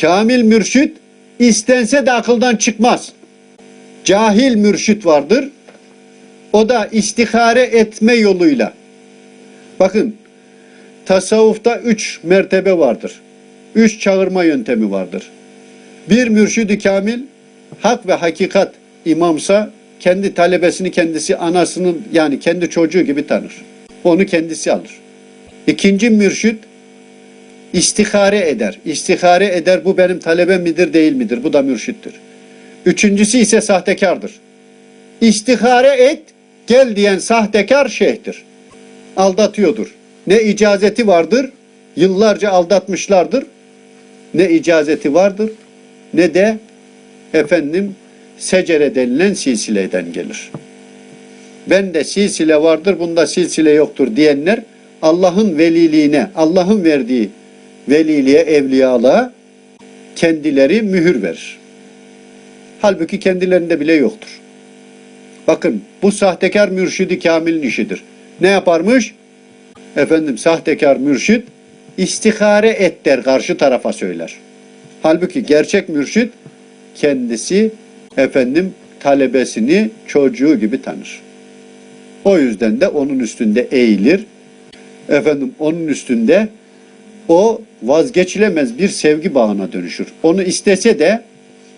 Kamil mürşit istense de akıldan çıkmaz. Cahil mürşit vardır. O da istihare etme yoluyla. Bakın tasavvufta üç mertebe vardır. Üç çağırma yöntemi vardır. Bir mürşidi kamil hak ve hakikat imamsa kendi talebesini kendisi anasının yani kendi çocuğu gibi tanır. Onu kendisi alır. İkinci mürşid istihare eder. İstihare eder bu benim talebem midir değil midir? Bu da mürşittir. Üçüncüsü ise sahtekardır. İstihare et gel diyen sahtekar şeyhtir. Aldatıyordur. Ne icazeti vardır? Yıllarca aldatmışlardır. Ne icazeti vardır ne de efendim secere denilen silsileden gelir. Ben de silsile vardır, bunda silsile yoktur diyenler Allah'ın veliliğine, Allah'ın verdiği veliliğe, evliyalığa kendileri mühür verir. Halbuki kendilerinde bile yoktur. Bakın bu sahtekar mürşidi kamilin işidir. Ne yaparmış? Efendim sahtekar mürşid istihare et der karşı tarafa söyler. Halbuki gerçek mürşid kendisi efendim talebesini çocuğu gibi tanır. O yüzden de onun üstünde eğilir. Efendim onun üstünde o vazgeçilemez bir sevgi bağına dönüşür. Onu istese de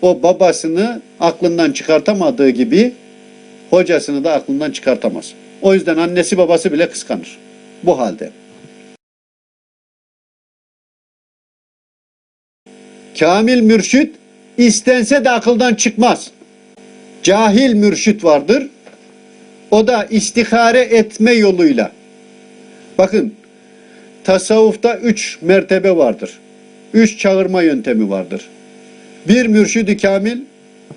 o babasını aklından çıkartamadığı gibi hocasını da aklından çıkartamaz. O yüzden annesi babası bile kıskanır. Bu halde. Kamil mürşit istense de akıldan çıkmaz. Cahil mürşit vardır. O da istihare etme yoluyla. Bakın tasavvufta üç mertebe vardır. Üç çağırma yöntemi vardır. Bir mürşidi kamil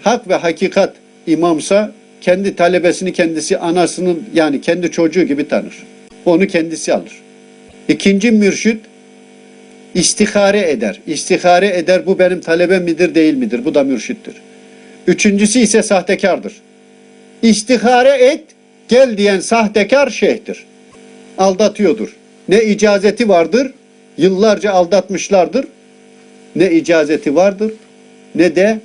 hak ve hakikat imamsa kendi talebesini kendisi anasının yani kendi çocuğu gibi tanır. Onu kendisi alır. İkinci mürşid istihare eder. İstihare eder bu benim talebem midir değil midir? Bu da mürşittir. Üçüncüsü ise sahtekardır. İstihare et gel diyen sahtekar şeyhtir. Aldatıyordur. Ne icazeti vardır? Yıllarca aldatmışlardır. Ne icazeti vardır ne de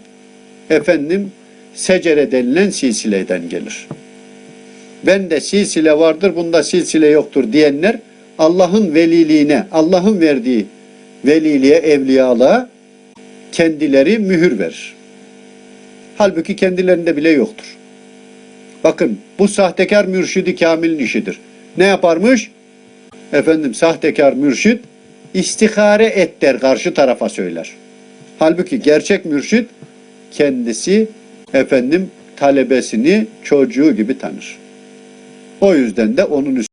efendim secere denilen silsileden gelir. Ben de silsile vardır, bunda silsile yoktur diyenler Allah'ın veliliğine, Allah'ın verdiği veliliğe, evliyalığa kendileri mühür verir. Halbuki kendilerinde bile yoktur. Bakın bu sahtekar mürşidi kamilin işidir. Ne yaparmış? Efendim sahtekar mürşid istihare et der karşı tarafa söyler. Halbuki gerçek mürşid kendisi efendim talebesini çocuğu gibi tanır. O yüzden de onun